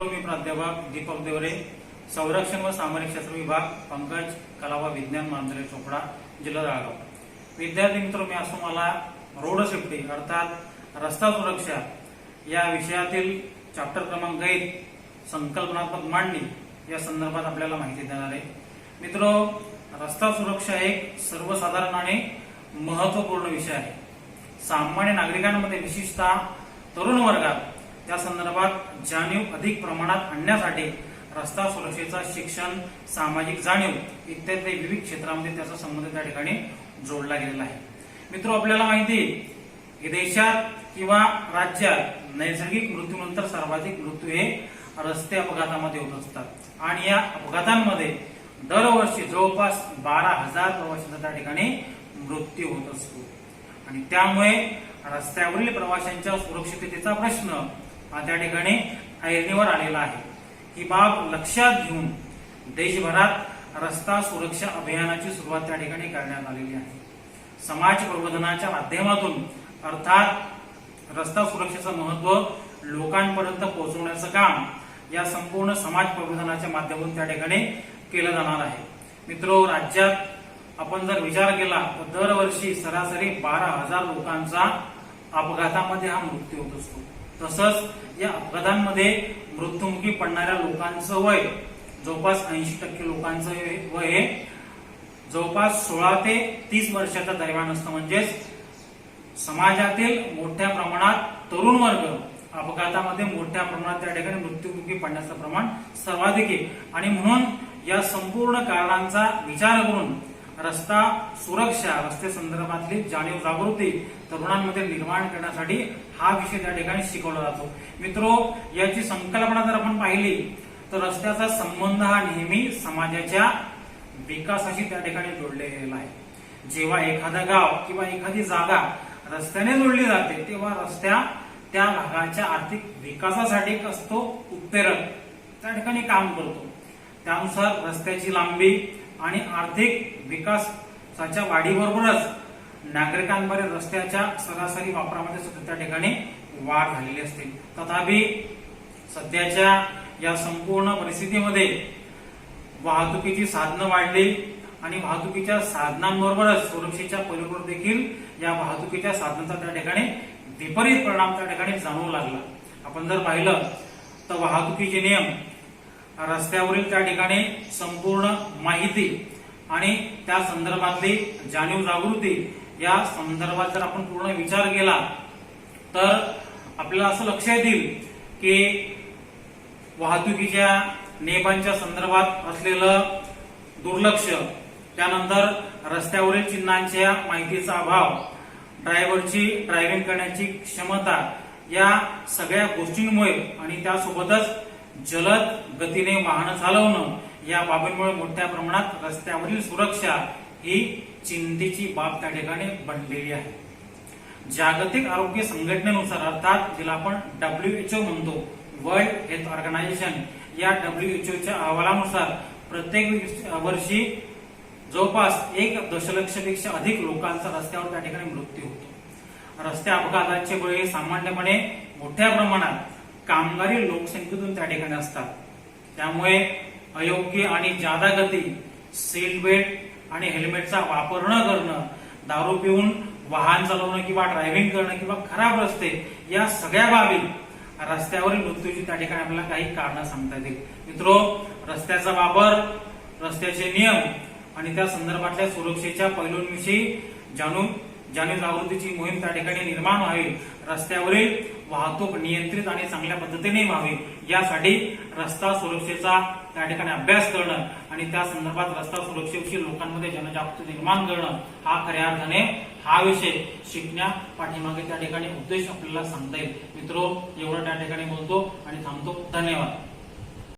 मी प्राध्यापक दीपक देवरे संरक्षण व सामरिक शास्त्र विभाग पंकज कला व विज्ञान मांजरे चोपडा जिल्हा जळगाव. विद्यार्थी मित्र मी असो मला रोड सेफ्टी अर्थात रस्ता सुरक्षा या विषयातील चॅप्टर क्रमांक एक संकल्पनात्मक मांडणी या संदर्भात आपल्याला माहिती देणार आहे. मित्र रस्ता सुरक्षा एक सर्वसाधारण आणि महत्त्वपूर्ण विषय आहे. सामान्य नागरिकांमध्ये विशेषतः तरुण वर्गात त्या संदर्भात जाणीव अधिक प्रमाणात आणण्यासाठी रस्ता सुरक्षेचा शिक्षण सामाजिक जाणीव इत्यादी विविध क्षेत्रामध्ये त्याचा संबंध त्या ठिकाणी जोडला गेलेला आहे. मित्र आपल्याला माहिती आहे की देशात किंवा राज्यात नैसर्गिक मृत्यूनंतर सर्वाधिक मृत्यू हे रस्ते अपघातामध्ये होत असतात. आणि या अपघातांमध्ये दरवर्षी जवळपास बारा हजार प्रवाशांचा त्या ठिकाणी मृत्यू होत असतो. आणि त्यामुळे रस्त्यावरील प्रवाशांच्या सुरक्षिततेचा प्रश्न त्या ठिकाणी ऐरणीवर आलेला आहे. ही बाब लक्षात घेऊन देशभरात रस्ता सुरक्षा अभियानाची सुरुवात त्या ठिकाणी करण्यात आलेली आहे. समाज प्रबोधनाच्या माध्यमातून अर्थात रस्ता सुरक्षेचं महत्त्व लोकांपर्यंत पोहोचवण्याचं काम या संपूर्ण समाज प्रबोधनाच्या माध्यमातून त्या ठिकाणी केलं जाणार आहे. मित्रो राज्यात आपण जर विचार केला तर दरवर्षी सरासरी बारा हजार लोकांचा अपघातामध्ये हा मृत्यू होत असतो. तसंच या अपघातांमध्ये मृत्युमुखी पडणाऱ्या लोकांचं वय जवळपास ऐंशी टक्के लोकांचं हे- वय हे जवळपास सोळा ते तीस वर्षाच्या दरम्यान असतं म्हणजेच समाजातील मोठ्या प्रमाणात तरुण वर्ग अपघातामध्ये मोठ्या प्रमाणात त्या ठिकाणी मृत्युमुखी पडण्याचं प्रमाण सर्वाधिक आहे. आणि म्हणून या संपूर्ण कारणांचा विचार करून रस्ता सुरक्षा रस्ते संदर्भातली जाणीव जागृती तरुणांमध्ये निर्माण करण्यासाठी हा विषय त्या ठिकाणी शिकवला जातो. मित्रो याची संकल्पना जर आपण पाहिली तर रस्त्याचा संबंध हा नेहमी समाजाच्या विकासाशी त्या ठिकाणी जोडले गेलेला आहे. जेव्हा एखादा गाव किंवा एखादी जागा रस्त्याने जोडली जाते तेव्हा रस्त्या त्या भागाच्या आर्थिक विकासासाठी एक असतो उत्प्रेरक. त्या ठिकाणी काम करतो. त्यानुसार रस्त्याची लांबी आणि आर्थिक विकासाच्या वाढीबरोबरच नागरिकांमध्ये रस्त्याच्या सरासरी वापरामध्ये सुद्धा त्या ठिकाणी वाढ झालेली असते. तथापि सध्याच्या या संपूर्ण परिस्थितीमध्ये वाहतुकीची साधनं वाढली आणि वाहतुकीच्या साधनांबरोबरच सुरक्षेच्या पलीकडे देखील या वाहतुकीच्या साधनांचा त्या ठिकाणी विपरीत परिणाम त्या ठिकाणी जाणवू लागला. आपण जर पाहिलं तर वाहतुकीचे नियम रस्त्यावरील त्या ठिकाणी संपूर्ण माहिती आणि त्या संदर्भातली जाणीव जागृती या संदर्भात जर आपण पूर्ण विचार केला तर आपल्याला असं लक्षात येईल की वाहतुकीच्या नियमांच्या संदर्भात असलेलं दुर्लक्ष त्यानंतर रस्त्यावरील चिन्हांच्या माहितीचा अभाव ड्रायव्हरची ड्रायव्हिंग करण्याची क्षमता या सगळ्या गोष्टींमुळे आणि त्यासोबतच जलद गतीने वाहन चालवणं या बाबींमुळे मोठ्या प्रमाणात रस्त्यावरील सुरक्षा ही चिंतेची बाब त्या ठिकाणी बनलेली आहे. जागतिक आरोग्य संघटनेनुसार अर्थात जिला आपण डब्ल्यूएचओ म्हणतो वर्ल्ड हेल्थ ऑर्गनायझेशन या डब्ल्यूएचओच्या अहवालानुसार प्रत्येक वर्षी जवळपास एक दशलक्षपेक्षा अधिक लोकांचा रस्त्यावर त्या ठिकाणी मृत्यू होतो. रस्ते अपघाताचे बळी सामान्यपणे मोठ्या प्रमाणात कामगारी लोकसंख्येतून त्या ठिकाणी असतात. त्यामुळे अयोग्य आणि जादा गती सीट बेल्ट आणि हेल्मेटचा वापर न करणं दारू पिऊन वाहन चालवणं किंवा ड्रायव्हिंग करणं किंवा खराब रस्ते या सगळ्या बाबी रस्त्यावरील मृत्यूची त्या ठिकाणी आपल्याला काही कारण सांगता येतील. मित्रो रस्त्याचा वापर रस्त्याचे नियम आणि त्या संदर्भातल्या सुरक्षेच्या पैलूंविषयी जाणून जाणीव जागृतीची मोहीम त्या ठिकाणी निर्माण व्हावी रस्त्यावरील वाहतूक नियंत्रित आणि चांगल्या पद्धतीने व्हावी यासाठी रस्ता सुरक्षेचा त्या ठिकाणी अभ्यास करणं आणि त्या संदर्भात रस्ता सुरक्षेविषयी लोकांमध्ये जनजागृती निर्माण करणं हा खऱ्या अर्थाने हा विषय शिकण्या पाठीमागे त्या ठिकाणी उद्देश आपल्याला सांगता येईल. मित्रो एवढं त्या ठिकाणी बोलतो आणि थांबतो. धन्यवाद.